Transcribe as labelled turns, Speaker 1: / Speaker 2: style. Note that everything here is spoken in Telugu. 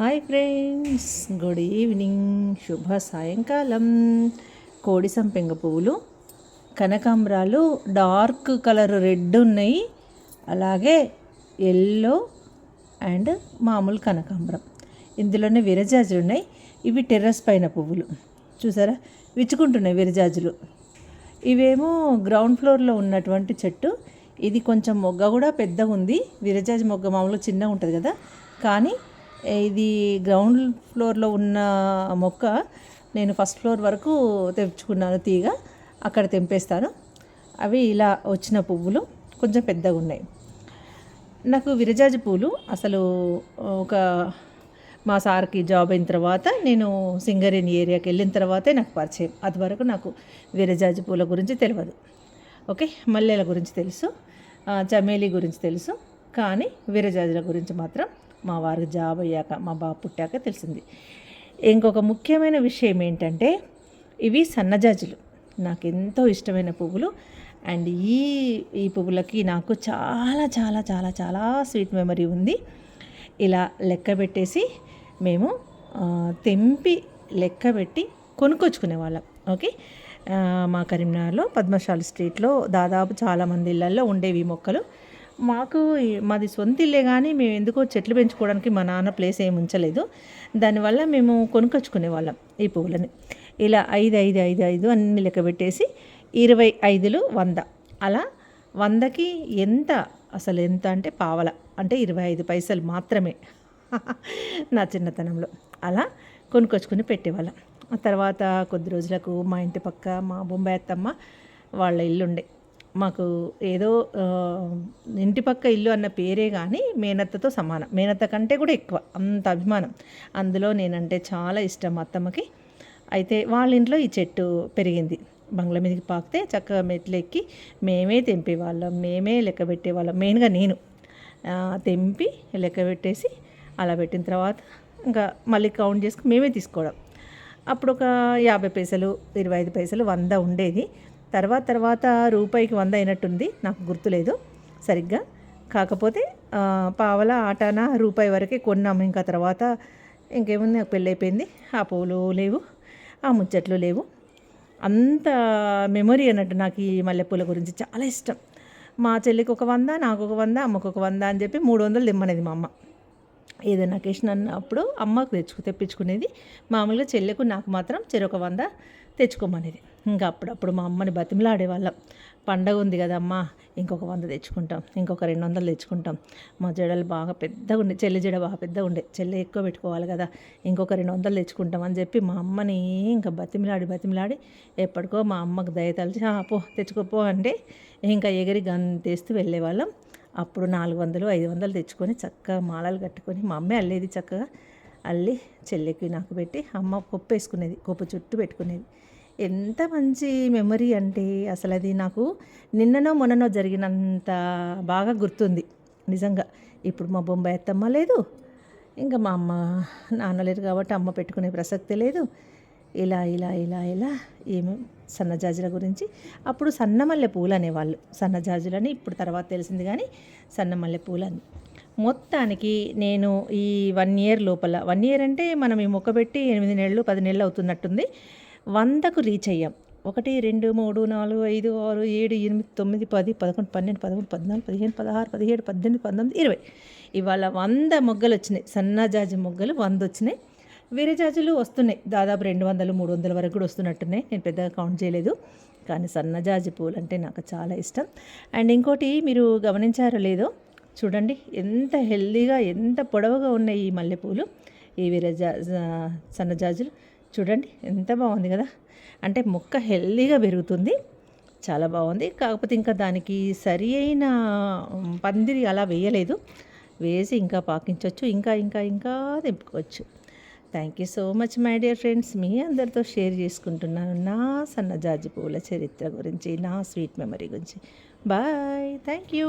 Speaker 1: హాయ్ ఫ్రెండ్స్ గుడ్ ఈవినింగ్ శుభ సాయంకాలం. కోడి సంపెంగ పువ్వులు కనకాంబరాలు డార్క్ కలర్ రెడ్ ఉన్నాయి. అలాగే ఎల్లో అండ్ మామూలు కనకాంబరం. ఇందులోనే విరజాజులు ఉన్నాయి. ఇవి టెర్రస్ పైన పువ్వులు. చూసారా? విచ్చుకుంటున్నాయి విరజాజులు. ఇవేమో గ్రౌండ్ ఫ్లోర్లో ఉన్నటువంటి చెట్టు. ఇది కొంచెం మొగ్గ కూడా పెద్దగా ఉంది విరజాజి మొగ్గ మామూలుగా చిన్నగా ఉంటుంది కదా? కానీ ఇది గ్రౌండ్ ఫ్లోర్లో ఉన్న మొక్క నేను ఫస్ట్ ఫ్లోర్ వరకు తెచ్చుకున్నాను తీగ. అక్కడ తెంపేస్తాను. అవి ఇలా వచ్చిన పువ్వులు కొంచెం పెద్దగా ఉన్నాయి. నాకు విరజాజి పూలు అసలు ఒక మా సార్కి జాబ్ అయిన తర్వాత నేను సింగరేణి ఏరియాకి వెళ్ళిన తర్వాతే నాకు పరిచయం. అది వరకు నాకు విరజాజి పూల గురించి తెలియదు ఓకే? మల్లెల గురించి తెలుసు. చమేలి గురించి తెలుసు. కానీ విరజాజుల గురించి మాత్రం మా వారికి జాబ్ అయ్యాక మా బాబు పుట్టాక తెలిసింది. ఇంకొక ముఖ్యమైన విషయం ఏంటంటే ఇవి సన్నజాజులు నాకు ఎంతో ఇష్టమైన పువ్వులు. అండ్ ఈ ఈ పువ్వులకి నాకు చాలా చాలా చాలా చాలా స్వీట్ మెమరీ ఉంది. ఇలా లెక్క పెట్టేసి మేము తెంపి లెక్క పెట్టి కొనుక్కొచ్చుకునే వాళ్ళం. ఓకే? మా కరీంనగర్లో పద్మశాలి స్ట్రీట్లో దాదాపు చాలామంది ఇళ్ళల్లో ఉండేవి మొక్కలు. మాకు మాది సొంత ఇల్లే కానీ మేము ఎందుకో చెట్లు పెంచుకోవడానికి మా నాన్న ప్లేస్ ఏమి ఉంచలేదు. దానివల్ల మేము కొనుక్కొచ్చుకునే వాళ్ళం ఈ పువ్వులని. ఇలా ఐదు ఐదు ఐదు ఐదు అన్ని లెక్క పెట్టేసి ఇరవై ఐదులు వంద. అలా వందకి ఎంత? అసలు ఎంత అంటే పావల. అంటే ఇరవై ఐదు పైసలు మాత్రమే. నా చిన్నతనంలో. అలా కొనుకొచ్చుకుని పెట్టేవాళ్ళం. ఆ తర్వాత కొద్ది రోజులకు మా ఇంటి పక్క మా బొంబాయి అత్తమ్మ వాళ్ళ ఇల్లుండే. మాకు ఏదో ఇంటి పక్క ఇల్లు అన్న పేరే కానీ మేనత్తతో సమానం. మేనత్త కంటే కూడా ఎక్కువ. అంత అభిమానం. అందులో నేనంటే చాలా ఇష్టం అత్తమ్మకి. అయితే వాళ్ళ ఇంట్లో ఈ చెట్టు పెరిగింది. బంగ్లా మీదకి పాకితే చక్కగా మెట్లు ఎక్కి మేమే తెంపేవాళ్ళం. మేమే లెక్క పెట్టేవాళ్ళం. మెయిన్గా నేను. తెంపి లెక్క పెట్టేసి అలా పెట్టిన తర్వాత ఇంకా మళ్ళీ కౌంట్ చేసుకుని మేమే తీసుకోవడం. అప్పుడు ఒక యాభై పైసలు ఇరవై ఐదు పైసలు వంద ఉండేది. తర్వాత తర్వాత రూపాయికి వంద అయినట్టుంది. నాకు గుర్తులేదు సరిగ్గా. కాకపోతే పావల ఆటాన రూపాయి వరకే కొన్నాము ఇంకా తర్వాత ఇంకేముంది? నాకు పెళ్ళైపోయింది. ఆ పూలు లేవు ఆ ముచ్చట్లు లేవు. అంత మెమొరీ అన్నట్టు నాకు ఈ మల్లెపూల గురించి చాలా ఇష్టం. మా చెల్లికి ఒక వంద నాకు ఒక వంద అమ్మకు ఒక వంద అని చెప్పి మూడు వందలు దిమ్మనేది మా అమ్మ. ఏదైనా అకేషన్ అన్నప్పుడు అమ్మకు తెచ్చుకు తెప్పించుకునేది. మామూలుగా చెల్లెకు నాకు మాత్రం చెరొక వంద తెచ్చుకోమనేది. ఇంకా అప్పుడప్పుడు మా అమ్మని బతిమలాడేవాళ్ళం. పండగ ఉంది కదమ్మా ఇంకొక వంద తెచ్చుకుంటాం ఇంకొక రెండు వందలు తెచ్చుకుంటాం. మా జడలు బాగా పెద్దగా ఉండే చెల్లి జడ బాగా పెద్దగా ఉండే చెల్లి ఎక్కువ పెట్టుకోవాలి కదా ఇంకొక రెండు వందలు తెచ్చుకుంటాం అని చెప్పి మా అమ్మని ఇంకా బతిమిలాడి బతిమలాడి ఎప్పటికో మా అమ్మకు దయ తలిచి "ఆ, పో తెచ్చుకోపో అంటే ఇంకా ఎగిరి గంతేస్తూ వెళ్ళేవాళ్ళం. అప్పుడు నాలుగు వందలు ఐదు వందలు తెచ్చుకొని చక్కగా మాలలు కట్టుకొని మా అమ్మే అల్లేది చక్కగా. అల్లి చెల్లికి నాకు పెట్టి అమ్మ కొప్పు వేసుకునేది కొప్పు చుట్టూ పెట్టుకునేది. ఎంత మంచి మెమరీ అంటే అసలు అది నాకు నిన్ననో మొన్ననో జరిగినంత బాగా గుర్తుంది నిజంగా. ఇప్పుడు మా బొంబాయి అత్తమ్మ లేదు ఇంకా మా అమ్మ నాన్న లేరు కాబట్టి అమ్మ పెట్టుకునే ప్రసక్తి లేదు. ఇలా ఇలా ఇలా ఇలా ఏమి సన్నజాజుల గురించి. అప్పుడు సన్నమల్లె పూలు అనేవాళ్ళు సన్నజాజులని ఇప్పుడు తర్వాత తెలిసింది కానీ సన్నమల్లె పూలు అని మొత్తానికి నేను ఈ వన్ ఇయర్ లోపల వన్ ఇయర్ అంటే మనం ఈ మొక్క పెట్టి ఎనిమిది నెలలు పది నెలలు అవుతున్నట్టుంది. వందకు రీచ్ అయ్యాం. ఒకటి రెండు మూడు నాలుగు ఐదు ఆరు ఏడు ఎనిమిది తొమ్మిది పది పదకొండు పన్నెండు పదమూడు పద్నాలుగు పదిహేను పదహారు పదిహేడు పద్దెనిమిది పంతొమ్మిది ఇరవై. ఇవాళ వంద మొగ్గలు వచ్చినాయి. సన్నజాజి మొగ్గలు వంద వచ్చినాయి. విరజాజులు వస్తున్నాయి. దాదాపు రెండు వందలు మూడు వందల వరకు కూడా వస్తున్నట్టున్నాయి. నేను పెద్దగా కౌంట్ చేయలేదు. కానీ సన్నజాజి పూలు అంటే నాకు చాలా ఇష్టం. అండ్ ఇంకోటి మీరు గమనించారో లేదో చూడండి ఎంత హెల్దీగా ఎంత పొడవుగా ఉన్నాయి ఈ మల్లెపూలు ఈ విరజా సన్నజాజులు. చూడండి ఎంత బాగుంది కదా. అంటే మొక్క హెల్దీగా పెరుగుతుంది చాలా బాగుంది. కాకపోతే ఇంకా దానికి సరి అయిన పందిరి అలా వేయలేదు. వేసి ఇంకా పాకించవచ్చు ఇంకా ఇంకా ఇంకా తెంపుకోవచ్చు. Thank you so much my dear friends మీ అందరితో షేర్ చేసుకుంటున్నాను నా సన్నజాజి పువ్వుల చరిత్ర గురించి నా స్వీట్ మెమరీ గురించి. Bye thank you